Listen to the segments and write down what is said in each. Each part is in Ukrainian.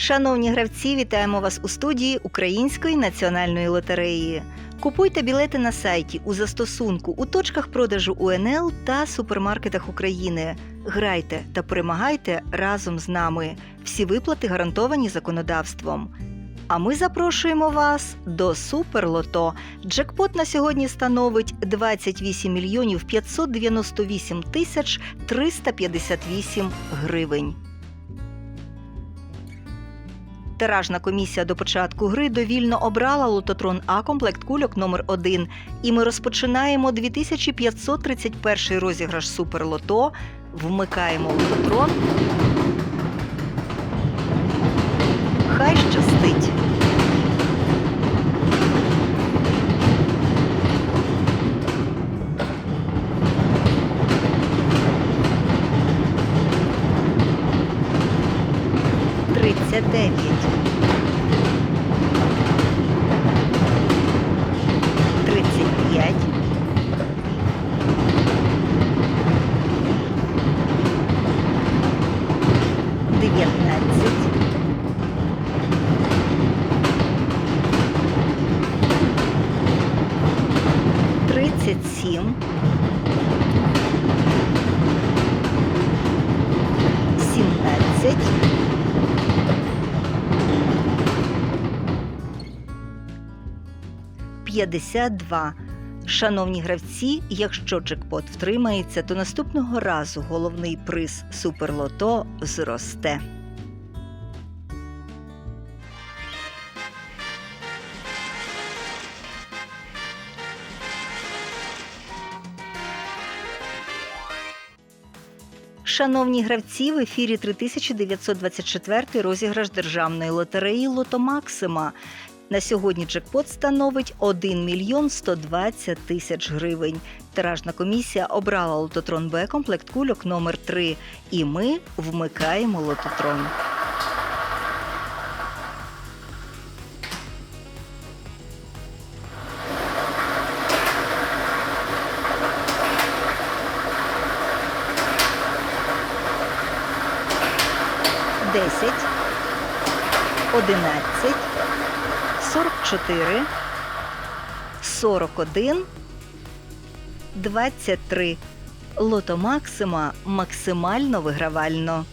Шановні гравці, вітаємо вас у студії Української національної лотереї. Купуйте білети на сайті у застосунку у точках продажу УНЛ та супермаркетах України. Грайте та перемагайте разом з нами. Всі виплати гарантовані законодавством. А ми запрошуємо вас до Суперлото. Джекпот на сьогодні становить 28 мільйонів 598 тисяч 358 гривень. Тиражна комісія до початку гри довільно обрала лототрон А комплект кульок номер 1 І ми розпочинаємо 2531 розіграш Суперлото. Вмикаємо лототрон. 39. Тридцять п'ять. Дев'ятнадцять. Тридцять сім. 52. Шановні гравці, якщо джекпот втримається, то наступного разу головний приз суперлото зросте. Шановні гравці, в ефірі 3924 розіграш державної лотереї Лото Максима. На сьогодні джекпот становить 1 мільйон 120 тисяч гривень. Тиражна комісія обрала лототрон Б комплект кульок номер 3 І ми вмикаємо лототрон. Десять, одинадцять, сорок чотири, сорок один, двадцять три. Лото Максима максимально вигравально.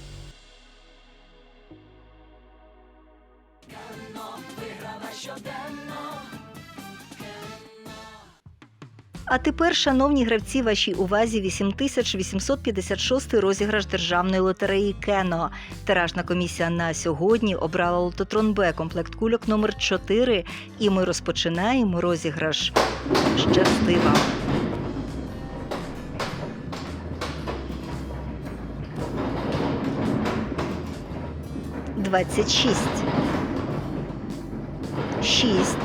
А тепер, шановні гравці, вашій увазі 8856 розіграш державної лотереї Кено. Тиражна комісія на сьогодні обрала лототрон Б комплект кульок номер 4 і ми розпочинаємо розіграш. Щасти вам! Двадцять шість. Шість.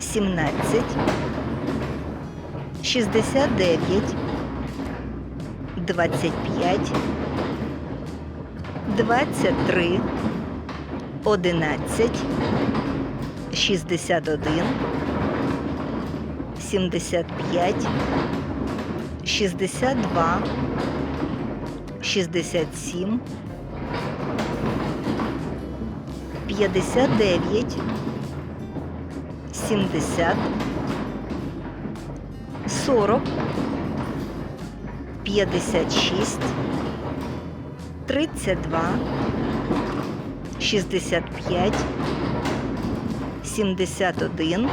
Сімнадцять. 69, 25, 23, 11, 61, 75, 62, 67, 59, 70, 40, 56, 32, 65, 71,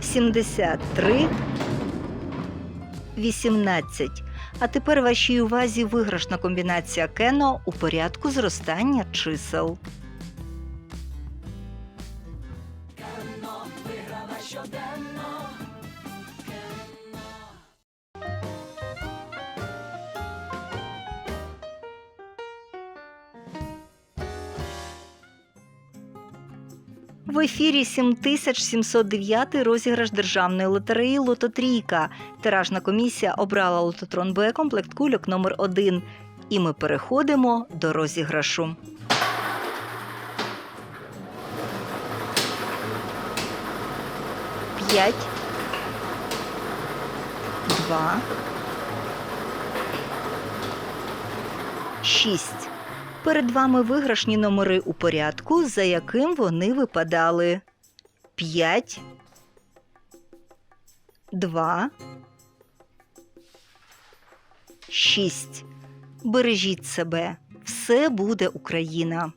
73, 18. А тепер вашій увазі виграшна комбінація Кено у порядку зростання чисел. В ефірі 7709 розіграш державної лотереї Лототрійка. Тиражна комісія обрала лототрон Б комплект кульок номер 1 І ми переходимо до розіграшу. П'ять. Два. Шість. Перед вами виграшні номери у порядку, за яким вони випадали. 5, 2, 6. Бережіть себе. Все буде Україна.